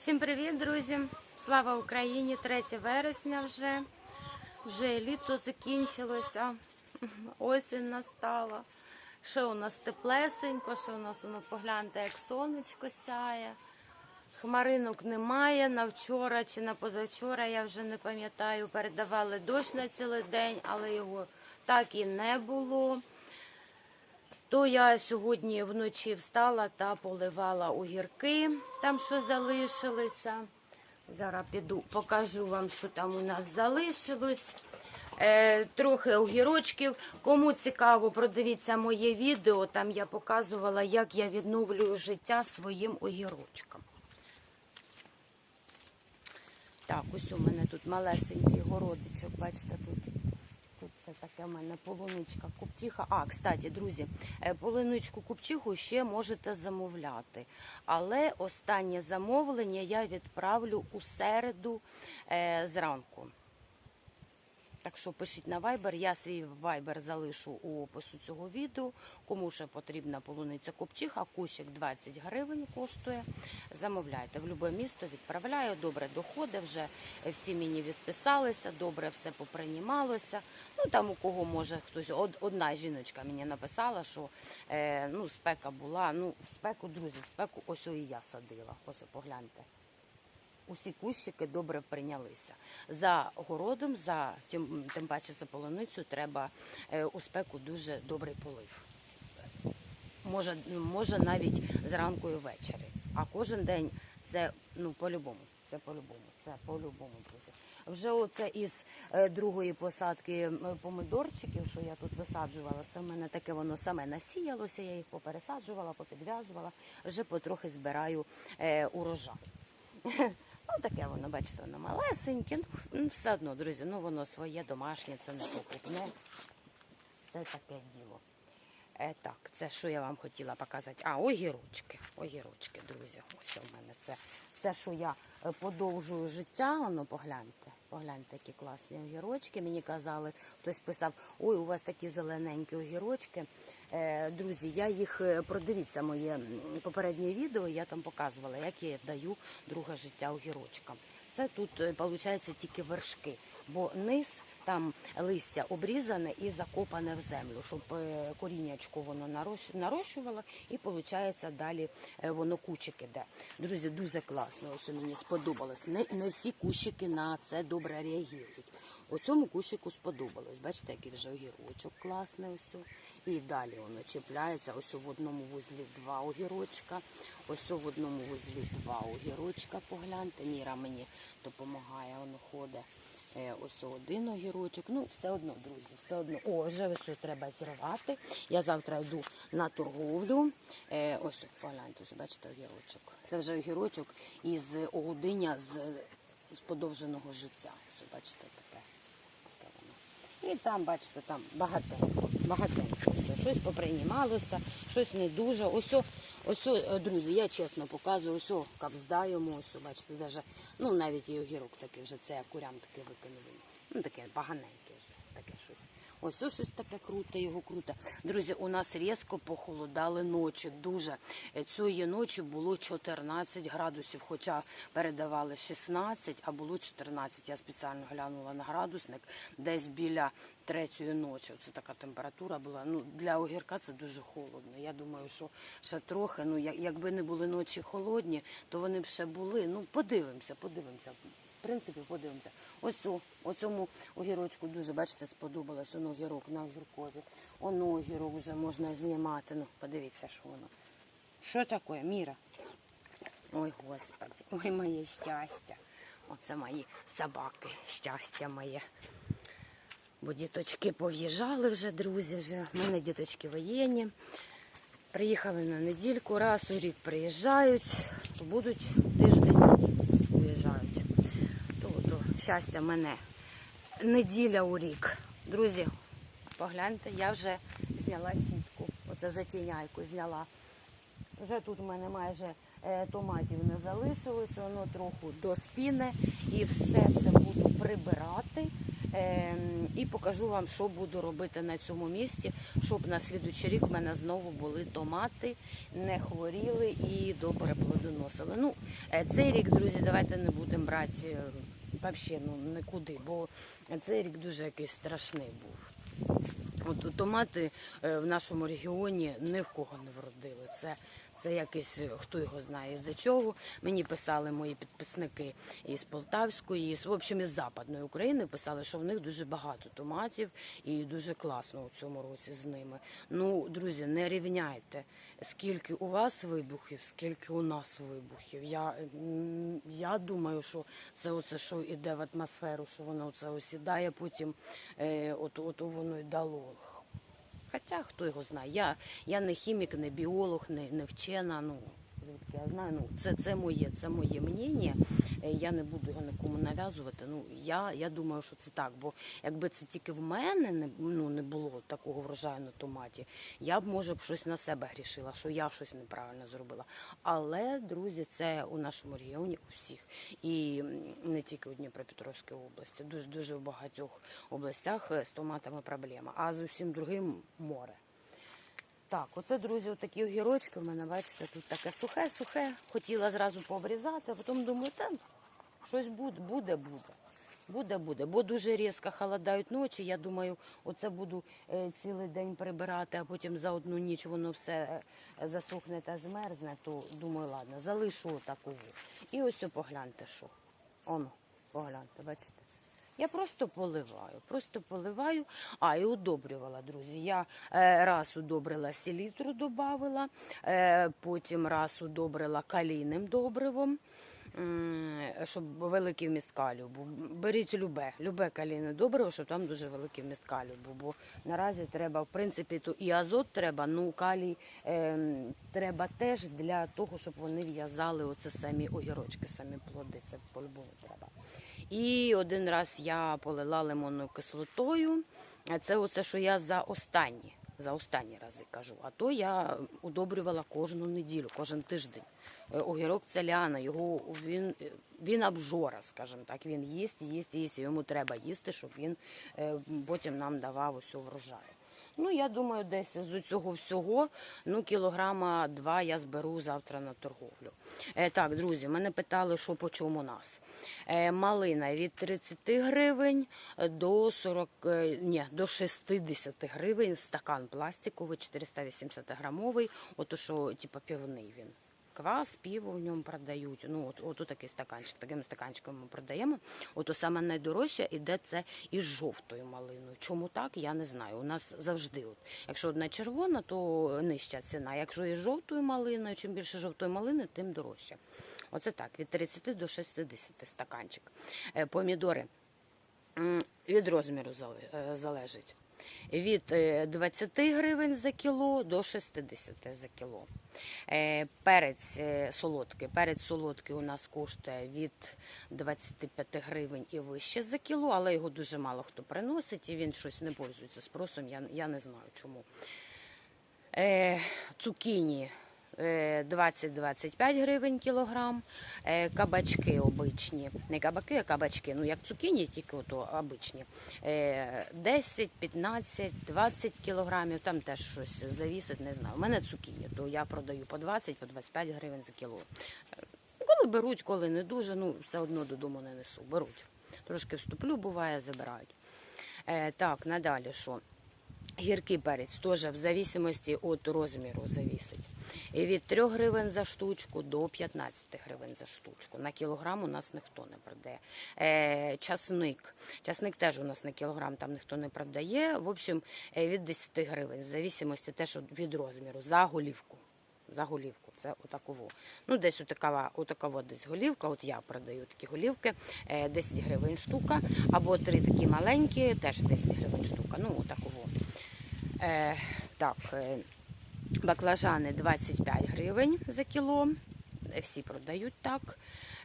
Всім привіт, друзі! Слава Україні! 3 вересня вже. Вже літо закінчилося, осінь настала. Ще у нас теплесенько, що у нас воно погляньте, як сонечко сяє. Хмаринок немає. На вчора чи на позавчора, я вже не пам'ятаю, передавали дощ на цілий день, але його так і не було. То я сьогодні вночі встала та поливала огірки, там що залишилося. Зараз піду, покажу вам, що там у нас залишилось. Е, трохи огірочків. Кому цікаво, продивіться моє відео. Там я показувала, як я відновлюю життя своїм огірочкам. Так, ось у мене тут малесенький городичок, бачите, тут це таке в мене полуничка купчиха. А, кстати, друзі, е, полуничку купчиху ще можете замовляти. Але останнє замовлення я відправлю у середу е, зранку. Так що пишіть на Viber, я свій Viber залишу у опису цього відео. Кому ще потрібна полуниця копчиха, кущик 20 гривень коштує. Замовляйте в будь-яке місто, відправляю, добре доходить, вже всі мені відписалися, добре все попринімалося. Ну там у кого може хтось, од- одна жіночка мені написала, що е, ну, спека була. Ну, спеку, друзі, спеку ось і я садила. Ось погляньте усі кущики добре прийнялися. За городом, за тим, тим паче за полуницю, треба е, у спеку дуже добрий полив. Може, може навіть зранку і ввечері. А кожен день це ну по-любому. Це по-любому. Це по-любому, друзі. Вже оце із е, другої посадки помидорчиків, що я тут висаджувала, це в мене таке воно саме насіялося, я їх попересаджувала, попідв'язувала, вже потрохи збираю е, урожай. Ну, таке воно, бачите, воно малесеньке. Ну, ну, все одно, друзі, ну воно своє домашнє, це не покупне. Це таке діло. Е, так, це що я вам хотіла показати? А, огірочки. Огірочки, друзі. Ось у мене це. Це, що я е, подовжую життя, воно погляньте. Погляньте, які класні огірочки. Мені казали, хтось писав, ой, у вас такі зелененькі огірочки. Е, Друзі, я їх е, продивіться моє попереднє відео. Я там показувала, як я даю друге життя огірочкам. Це тут виходить тільки вершки, бо низ там листя обрізане і закопане в землю, щоб е, коріннячко воно нарощувало і виходить далі е, воно кущик іде. Друзі, дуже класно. Ось мені сподобалось. Не, не всі кущики на це добре реагують. У цьому кущику сподобалось. Бачите, який вже огірочок класний. Ось. І далі воно чіпляється. Ось в одному вузлі два огірочка. Ось в одному вузлі два огірочка. Погляньте. Міра мені допомагає, воно ходить. Е, Ось один огірочок. Ну, все одно, друзі, все одно. О, вже все треба зірвати. Я завтра йду на торговлю. Е, ось, погляньте, бачите, огірочок. Це вже огірочок із огудиння з, з подовженого життя. Ось, бачите, таке. І там, бачите, там багатенько, багатенько. Щось поприймалося, щось не дуже. Ось, ось, е, друзі, я чесно показую, ось кавзда йому, ось, бачите, ну навіть і огірок такий вже, це курям таке викинули. Ну таке щось. Ось ось щось таке круте, його круте. Друзі, у нас різко похолодали ночі. Дуже Е, цієї ночі було 14 градусів, хоча передавали 16, а було 14. Я спеціально глянула на градусник, десь біля третьої ночі. Це така температура була. Ну для огірка це дуже холодно. Я думаю, що ще трохи. Ну якби не були ночі холодні, то вони б ще були. Ну подивимося, подивимося. Принципі, подивимося. Ось цю, оцьому огірочку дуже, бачите, сподобалось. Воно огірок на огіркові. Оно огірок вже можна знімати. Ну, подивіться, що воно. Що таке, Міра? Ой, господи, ой, моє щастя. Оце мої собаки, щастя моє. Бо діточки пов'їжджали вже, друзі, вже. У мене діточки воєнні. Приїхали на недільку, раз у рік приїжджають, будуть тиждень виїжджають. То, то щастя мене. Неділя у рік. Друзі, погляньте, я вже зняла сітку. Оце затіняйку зняла. Вже тут у мене майже е, томатів не залишилось, воно трохи доспіне і все це буду прибирати. Ем, І покажу вам, що буду робити на цьому місці, щоб на слідуючий рік в мене знову були томати, не хворіли і добре плодоносили. Ну, е, цей рік, друзі, давайте не будемо брати е, взагалі ну, нікуди, бо цей рік дуже якийсь страшний був. От томати е, в нашому регіоні ні в кого не вродили. Це, це якийсь, е, хто його знає з-за чого. Мені писали мої підписники із Полтавської, з, в общем, із Западної України писали, що в них дуже багато томатів і дуже класно у цьому році з ними. Ну, друзі, не рівняйте, скільки у вас вибухів, скільки у нас вибухів. Я, я думаю, що це оце, що йде в атмосферу, що воно це осідає, потім е, от, от воно й дало. Хоча хто його знає. Я, я не хімік, не біолог, не, не вчена. Ну, звідки я знаю, ну, це, це моє, це моє мнення. Е, Я не буду його нікому нав'язувати. Ну, я, я думаю, що це так. Бо якби це тільки в мене не, ну, не було такого врожаю на томаті, я б, може, б щось на себе грішила, що я щось неправильно зробила. Але, друзі, це у нашому регіоні у всіх. І не тільки у Дніпропетровській області, дуже дуже в багатьох областях е, з томатами проблема. А з усім другим море. Так, оце, друзі, такі огірочки. У мене, бачите, тут таке сухе-сухе. Хотіла зразу пообрізати, а потім думаю, та щось буде, буде, буде. Буде, буде, бо дуже різко холодають ночі. Я думаю, оце буду е, цілий день прибирати, а потім за одну ніч воно все е, засохне та змерзне, то думаю, ладно, залишу таку. І ось погляньте, що. Оно, погляньте, бачите. Я просто поливаю, просто поливаю. А, і удобрювала, друзі. Я е, раз удобрила селітру, додавила, е, потім раз удобрила калійним добривом, щоб великий вміст калію був. Беріть любе, любе калійне добриво, щоб там дуже великий вміст калію був. Бо наразі треба, в принципі, то і азот треба, ну калій е, треба теж для того, щоб вони в'язали оце самі огірочки, самі плоди. Це по-любому треба. І один раз я полила лимонною кислотою. Це оце, що я за останні, за останні рази кажу. А то я удобрювала кожну неділю, кожен тиждень. Е, Огірок целяна, його він, він обжора, скажімо так. Він їсть, їсть, їсть. Йому треба їсти, щоб він е, потім нам давав усю врожаю. Ну, я думаю, десь з цього всього ну, кілограма два я зберу завтра на торговлю. Е, так, друзі, мене питали, що по чому нас. Е, малина від 30 гривень до 40, е, ні, до 60 гривень, стакан пластиковий, 480 грамовий, ото що, типу, півний він. Квас, пиво в ньому продають. Ну, от, от, такий стаканчик, таким стаканчиком ми продаємо. От саме найдорожче іде це із жовтою малиною. Чому так, я не знаю. У нас завжди, от, якщо одна червона, то нижча ціна. Якщо із жовтою малиною, чим більше жовтої малини, тим дорожче. Оце так, від 30 до 60 стаканчик. Е, Помідори від розміру е, залежить. Від е, 20 гривень за кіло до 60 за кіло. Е, Перець е, солодкий. Перець солодкий у нас коштує від 25 гривень і вище за кіло, але його дуже мало хто приносить і він щось не пользується спросом. Я, я не знаю чому. Е, Цукіні е, 20-25 гривень кілограм. Е, Кабачки обичні. Не кабаки, а кабачки. Ну, як цукіні, тільки ото обичні. Е, 10, 15, 20 кілограмів. Там теж щось завісить, не знаю. У мене цукіні, то я продаю по 20, по 25 гривень за кіло. Е, Коли беруть, коли не дуже, ну все одно додому не несу. Беруть. Трошки вступлю, буває, забирають. Е, так, надалі що? Гіркий перець теж в зависимості від розміру завісить. І від 3 гривень за штучку до 15 гривень за штучку. На кілограм у нас ніхто не продає. Е, часник. Часник теж у нас на кілограм там ніхто не продає. В общем, е, від 10 гривень, в зависимості теж від розміру, за голівку. За голівку, це отаково. Ну, десь отакова, отакова десь голівка. От я продаю такі голівки, е, 10 гривень штука, або три такі маленькі, теж 10 гривень штука. Ну, отаково. Е, так, е, баклажани 25 гривень за кіло. Всі продають так.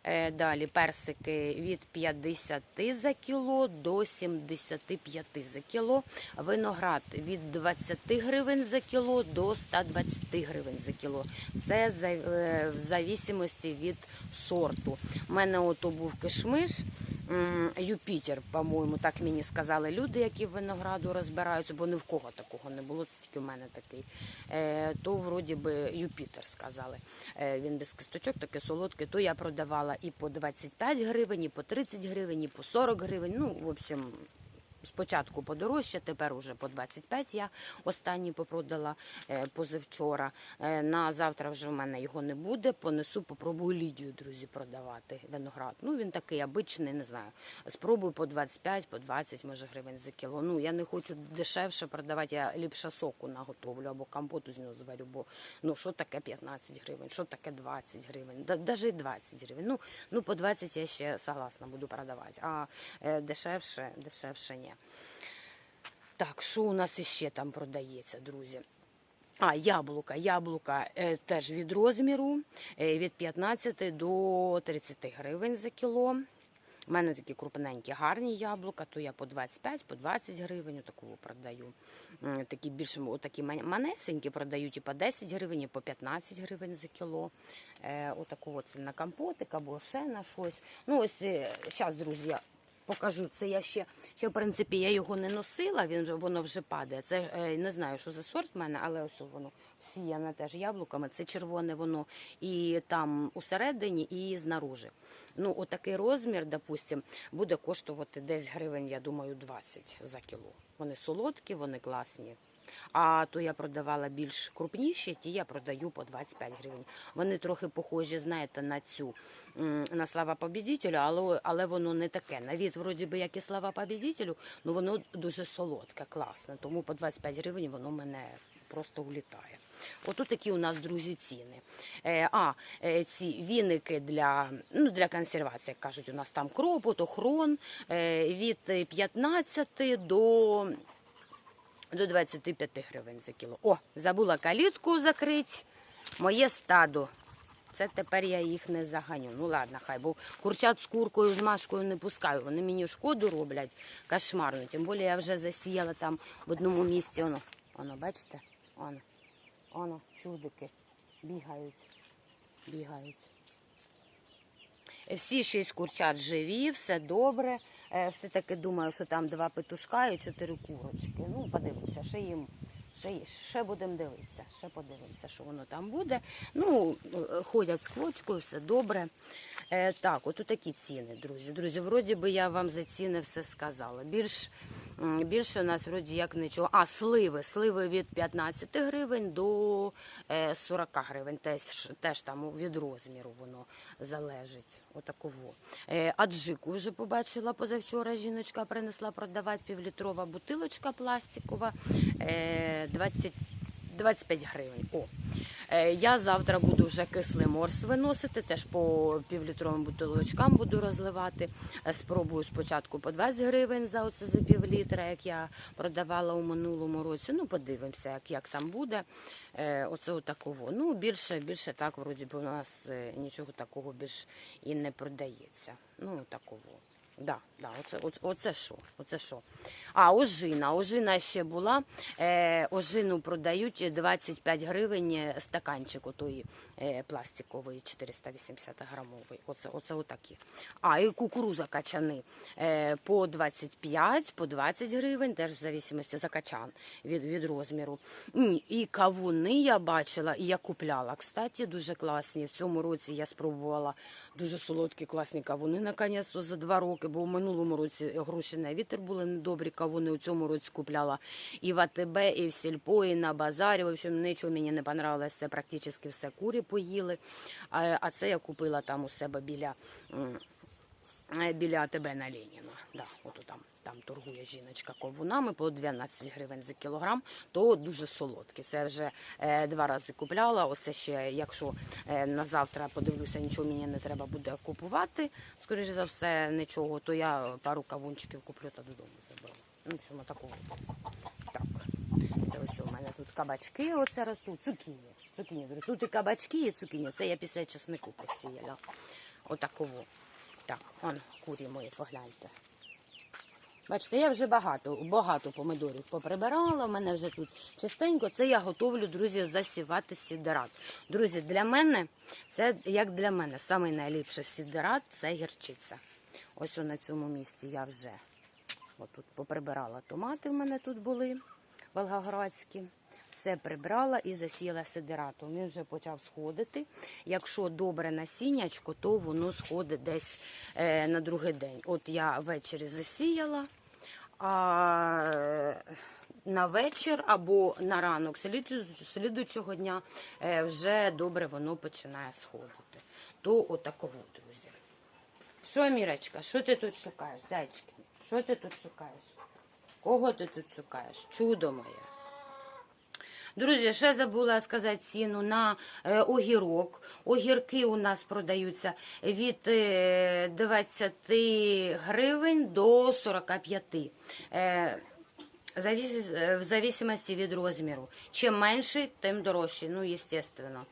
Е, Далі персики від 50 за кіло до 75 за кіло. Виноград від 20 гривень за кіло до 120 гривень за кіло. Це е, в зависимості від сорту. У мене ото був кишмиш. Юпітер, по-моєму, так мені сказали люди, які в винограду розбираються, бо ні в кого такого не було, це тільки в мене такий. Е, то вроді би Юпітер сказали. Е, він без кісточок, такий солодкий. То я продавала і по 25 гривень, і по 30 гривень, і по 40 гривень. Ну, в общем, спочатку подорожче, тепер уже по 25 я останній попродала е, позавчора. Е, на завтра вже в мене його не буде. Понесу, попробую Лідію, друзі, продавати виноград. Ну він такий обичний, не знаю. Спробую по 25, по 20, може гривень за кіло. Ну я не хочу дешевше продавати, я ліпше соку наготовлю або компоту з нього зварю, бо ну що таке 15 гривень, що таке 20 гривень, навіть 20 гривень. Ну, ну по 20 я ще согласна буду продавати, а е, дешевше, дешевше ні. Так, що у нас іще там продається, друзі? А, яблука. Яблука е, теж від розміру е, від 15 до 30 гривень за кіло. У мене такі крупненькі, гарні яблука, то я по 25, по 20 гривень такого продаю. Такі більш отакі манесенькі продають і по 10 гривень, і по 15 гривень за кіло. Е, отаку от на компотик або ще на щось. Ну ось зараз, друзі, я покажу. Це я ще, ще в принципі, я його не носила, він воно вже падає. Це е, не знаю, що за сорт в мене, але ось воно всіяне теж яблуками. Це червоне воно і там усередині, і знаружи. Ну, отакий розмір, допустим, буде коштувати десь гривень, я думаю, 20 за кіло. Вони солодкі, вони класні. А то я продавала більш крупніші, ті я продаю по 25 гривень. Вони трохи похожі, знаєте, на цю на слава побідітелю, але, але воно не таке. На від, вроді би, як і слава побідітелю, ну воно дуже солодке, класне. Тому по 25 гривень воно мене просто улітає. Отут такі у нас, друзі, ціни. Е, а, е, ці віники для, ну, для консервації, як кажуть, у нас там кропот, охрон е, від 15 до до 25 гривень за кіло. О, забула калітку закрити. Моє стадо. Це тепер я їх не заганю. Ну ладно, хай, бо курчат з куркою, з машкою не пускаю. Вони мені шкоду роблять кошмарно. Тим більше я вже засіяла там в одному місці. Воно, воно, бачите? Воно, воно, чудики. Бігають. Бігають. Всі шість курчат живі, все добре. Е, Все таки думаю, що там два петушка і чотири курочки. Ну, подивимося, ще їм. Ще, ще будемо дивитися, ще подивимося, що воно там буде. Ну, ходять з квочкою, все добре. Е, так, от такі ціни, друзі. Друзі, вроді би я вам за ціни все сказала. Більш, більше у нас вроді як нічого. А, сливи. Сливи від 15 гривень до е, 40 гривень. Теж, теж там від розміру воно залежить. Отаково. Е, аджику вже побачила позавчора. Жіночка принесла продавати півлітрова бутилочка пластикова. Е, 20 25 гривень. О. Е, Я завтра буду вже кислий морс виносити, теж по півлітровим бутилочкам буду розливати. Е, Спробую спочатку по 20 гривень за оце за півлітра, як я продавала у минулому році. Ну, подивимося, як, як там буде. Е, Оце отаково. Ну, більше, більше так, вроді би, у нас нічого такого більш і не продається. Ну, такого. Да, да, оце, оце, оце що? Оце що? А, ожина. Ожина ще була. Е, ожину продають 25 гривень е, стаканчик отої е, пластикової 480 грамовий. Оце, оце отакі. А, і кукуруза качани е, по 25, по 20 гривень, теж в зависимості за качан від, від розміру. І кавуни я бачила, і я купляла. Кстати, дуже класні. В цьому році я спробувала дуже солодкі, класні кавуни, наконець, за два роки, бо в минулому році гроші на вітер були недобрі кавуни. У цьому році купляла і в АТБ, і в Сільпо, і на базарі. В общем, нічого мені не понравилось. Це практично все курі поїли. А, це я купила там у себе біля. е, Біля АТБ на Леніна. Да, от там, там торгує жіночка ковунами по 12 гривень за кілограм, то дуже солодкі. Це вже е, два рази купляла. Оце ще, якщо е, на завтра подивлюся, нічого мені не треба буде купувати, скоріш за все, нічого, то я пару кавунчиків куплю та додому заберу. Ну, чому такого. Так. Це ось у мене тут кабачки оце ростуть, цукіні. Цукіні. Тут і кабачки, і цукіні. Це я після чеснику посіяла. Отаково. Так, он курі мої, погляньте. Бачите, я вже багато, багато помидорів поприбирала, в мене вже тут чистенько. Це я готовлю, друзі, засівати сідерат. Друзі, для мене, це як для мене, самий найліпший сідерат це гірчиця. Ось на цьому місці я вже отут поприбирала томати. В мене тут були волгоградські. Все прибрала і засіяла сидератом. Він вже почав сходити. Якщо добре насіннячко, то воно сходить десь е, на другий день. От я ввечері засіяла, а на вечір або на ранок слідуючого дня е, вже добре воно починає сходити. То отаково, друзі. Що, Мірочка, що ти тут шукаєш, зайчики? Що ти тут шукаєш? Кого ти тут шукаєш? Чудо моє. Друзі, ще забула сказати ціну на е, огірок. Огірки у нас продаються від е, 20 гривень до 45. Е, е, в зависимості від розміру. Чим менший, тим дорожчий. Ну, естественно.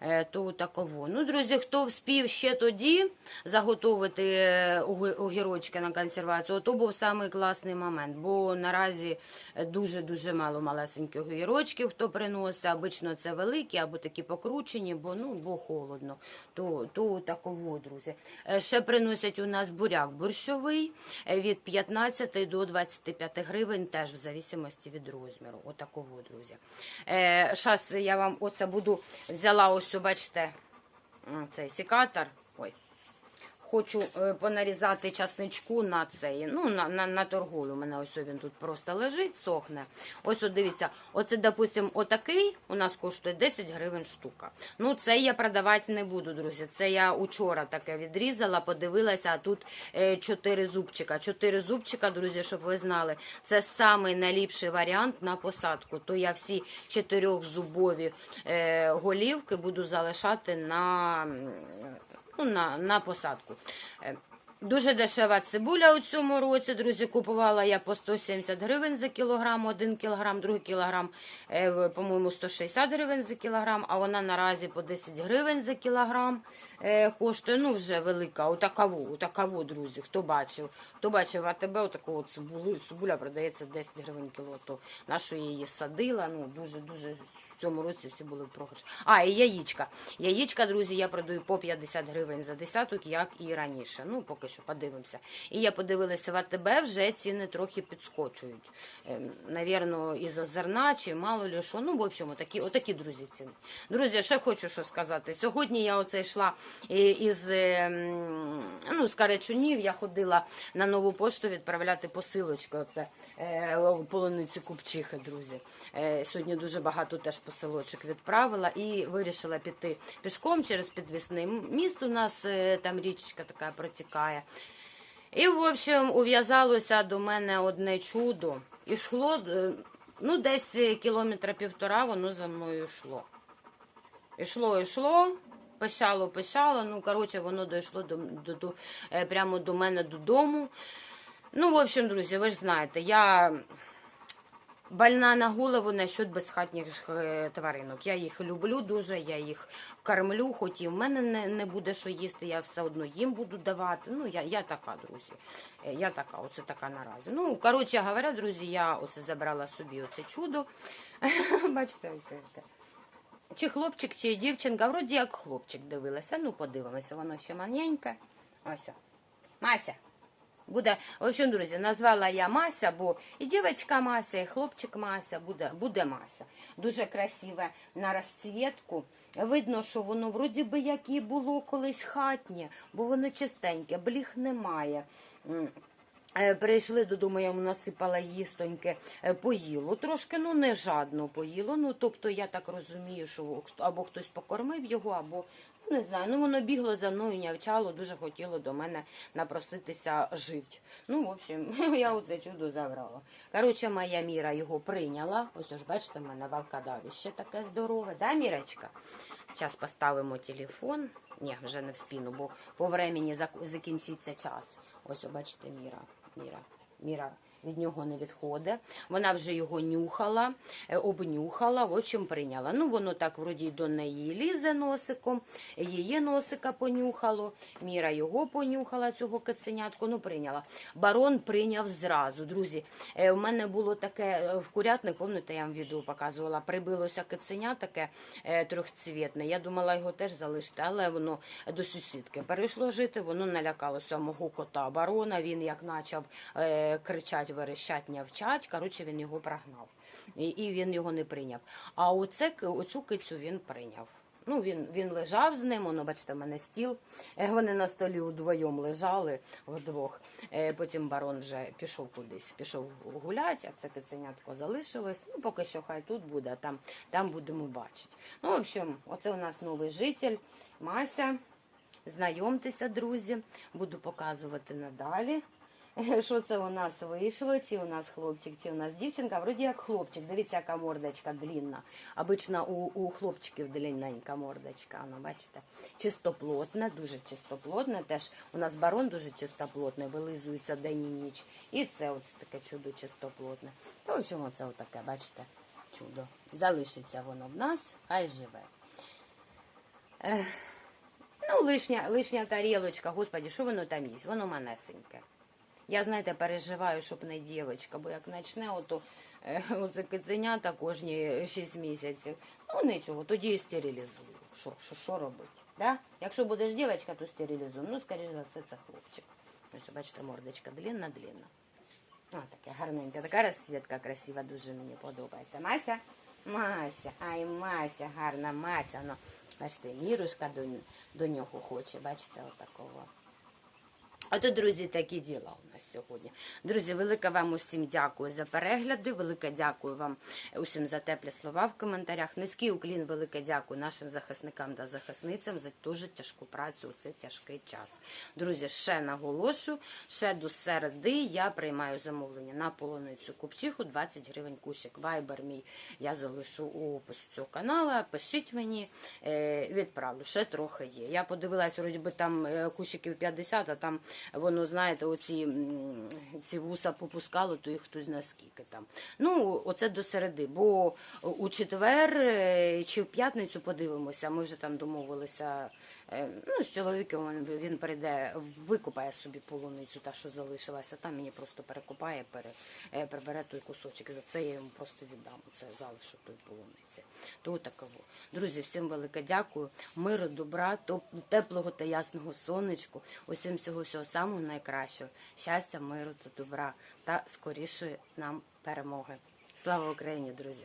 Е, То таково. Ну, друзі, хто вспів ще тоді заготовити е, огірочки на консервацію, то був самий класний момент. Бо наразі дуже-дуже мало малесеньких огірочків, хто приносить. Обично це великі або такі покручені, бо ну бо холодно. То, то таково, друзі. Е, Ще приносять у нас буряк борщовий від 15 до 25 гривень, теж в зависимості від розміру. Отаково, друзі. Щас я вам оце буду взяла ось, бачите, цей секатор. Хочу е, понарізати часничку на цей, ну, на, на, на торгую. У мене ось він тут просто лежить, сохне. Ось от дивіться, оце, допустим, отакий у нас коштує 10 гривень штука. Ну, це я продавати не буду, друзі. Це я учора таке відрізала, подивилася, а тут е, 4 зубчика. 4 зубчика, друзі, щоб ви знали, це самий найліпший варіант на посадку. То я всі чотирьохзубові е, голівки буду залишати на, ну, на, на посадку. Е, Дуже дешева цибуля у цьому році, друзі. Купувала я по 170 гривень за кілограм, 1 кілограм, другий кілограм, е, по-моєму, 160 гривень за кілограм, а вона наразі по 10 гривень за кілограм коштує. Ну, вже велика. Отакаву, отакаву, друзі. Хто бачив? Хто бачив АТБ, отакого цибулю, цибуля продається 10 гривень кіло. То нашу її садила, ну, дуже-дуже в цьому році всі були в програші. А, і яєчка. Яєчка, друзі, я продаю по 50 гривень за десяток, як і раніше. Ну, поки що подивимося. І я подивилася в АТБ, вже ціни трохи підскочують. Ем, Навірно, із-за зерна чи мало ли що. Ну, в общем, отакі, отакі, друзі, ціни. Друзі, ще хочу що сказати. Сьогодні я оце йшла і- із ем, ну, з Карачунів, я ходила на нову пошту відправляти посилочку. Оце е, полуниці купчихи, друзі. Е, Сьогодні дуже багато теж посилочок відправила і вирішила піти пішком через підвісний міст. У нас е, там річка така протікає. І, в общем, ув'язалося до мене одне чудо. І йшло, е, ну, десь кілометра півтора воно за мною йшло. Ішло, йшло, пищало, пищало. Ну, коротше, воно дійшло до, до, до, е, прямо до мене додому. Ну, в общем, друзі, ви ж знаєте, я больна на голову насчет безхатніх е, тваринок. Я їх люблю дуже, я їх кормлю, хоч і в мене не, не буде що їсти, я все одно їм буду давати. Ну, я, я така, друзі. Е, Я така, оце така наразі. Ну, коротше говоря, друзі, я оце забрала собі оце чудо. Бачите, ось це. Чи хлопчик, чи дівчинка, вроді як хлопчик дивилася. Ну, подивимося, воно ще маленьке. Ось. Мася. Буде, в общем, друзі, назвала я Мася, бо і дівчинка Мася, і хлопчик Мася, буде, буде Мася. Дуже красиве на розцвітку. Видно, що воно вроді би як і було колись хатнє, бо воно чистеньке, бліх немає. Е, Прийшли додому, я йому насипала їстоньке, е, поїло трошки, ну не жадно поїло. Ну тобто я так розумію, що або хтось покормив його, або ну, не знаю. Ну воно бігло за мною, нявчало, дуже хотіло до мене напроситися жити. Ну, в общем, я оце чудо забрала. Коротше, моя міра його прийняла. Ось ж бачите, в мене валкадавище таке здорове, да, Мірочка? Зараз поставимо телефон. Ні, вже не в спину, бо по времені закінчиться час. Ось, бачите, Міра. Міра. Міра. Від нього не відходить. Вона вже його нюхала, е, обнюхала, в общем, прийняла. Ну, воно так вроді до неї лізе носиком, її носика понюхало, Міра його понюхала, цього каценятку, ну прийняла. Барон прийняв зразу. Друзі, е, у мене було таке е, в курятник, пам'ятаєте, я вам відео показувала, прибилося каценя таке трьохцвітне. Я думала його теж залишити, але воно до сусідки перейшло жити, воно налякалося мого кота барона. Він як почав е, кричать, верещать, нявчать. Коротше, він його прогнав. І, і він його не прийняв. А оце, оцю кицю він прийняв. Ну, він, він лежав з ним, воно, бачите, в мене стіл. Е, Вони на столі удвоєм лежали вдвох. Е, Потім барон вже пішов кудись, пішов гуляти, а це киценятко залишилось. Ну, поки що хай тут буде, а там, там будемо бачити. Ну, в общем, оце у нас новий житель, Мася. Знайомтеся, друзі, буду показувати надалі. Що це у нас вийшло? Чи у нас хлопчик, чи у нас дівчинка? Вроді як хлопчик. Дивіться, яка мордочка длінна. Обично у, у хлопчиків длинненька мордочка. Воно, бачите, чистоплотне, дуже чистоплотне. Теж у нас барон дуже чистоплотний, вилизується день і ніч. І це ось таке чудо чистоплотне. То в чому це отаке, бачите, чудо. Залишиться воно в нас, хай живе. Ну, лишня, лишня тарілочка, господі, що воно там їсть? Воно манесеньке. Я, знаєте, переживаю, щоб не дівчинка, бо як почне ото, е, оце киценята кожні 6 місяців, ну нічого, тоді і стерилізую. Що, що, що робити? Да? Якщо будеш дівчинка, то стерилізую. Ну, скоріш за все, це хлопчик. Ось, бачите, мордочка длинна-длинна. О, таке гарненьке, така розсвітка красива, дуже мені подобається. Мася? Мася, ай, Мася, гарна Мася. Ну, бачите, Мірушка до, до нього хоче, бачите, отакого. А то, друзі, такі діла у нас сьогодні. Друзі, велике вам усім дякую за перегляди. Велике дякую вам усім за теплі слова в коментарях. Низький уклін, велике дякую нашим захисникам та захисницям за дуже тяжку працю у цей тяжкий час. Друзі, ще наголошую, ще до середи я приймаю замовлення на полуницю купчиху 20 гривень кущик. Вайбер мій я залишу у опису цього каналу. Пишіть мені, е, відправлю. Ще трохи є. Я подивилась, вроді би там е, кущиків 50, а там воно, знаєте, оці ці вуса попускало, то їх хтось знає скільки там. Ну, оце до середи, бо у четвер е, чи в п'ятницю подивимося. Ми вже там домовилися. е, Ну, з чоловіком він, прийде, викопає собі полуницю, та що залишилася, там мені просто перекопає, пере, е, прибере той кусочок. За це я йому просто віддам. Це залишок той полуниці. То такого. Друзі, всім велике дякую. Миру, добра, теплого та ясного сонечку. Усім всього всього самого найкращого. Щастя, миру та добра та скорішої нам перемоги. Слава Україні, друзі!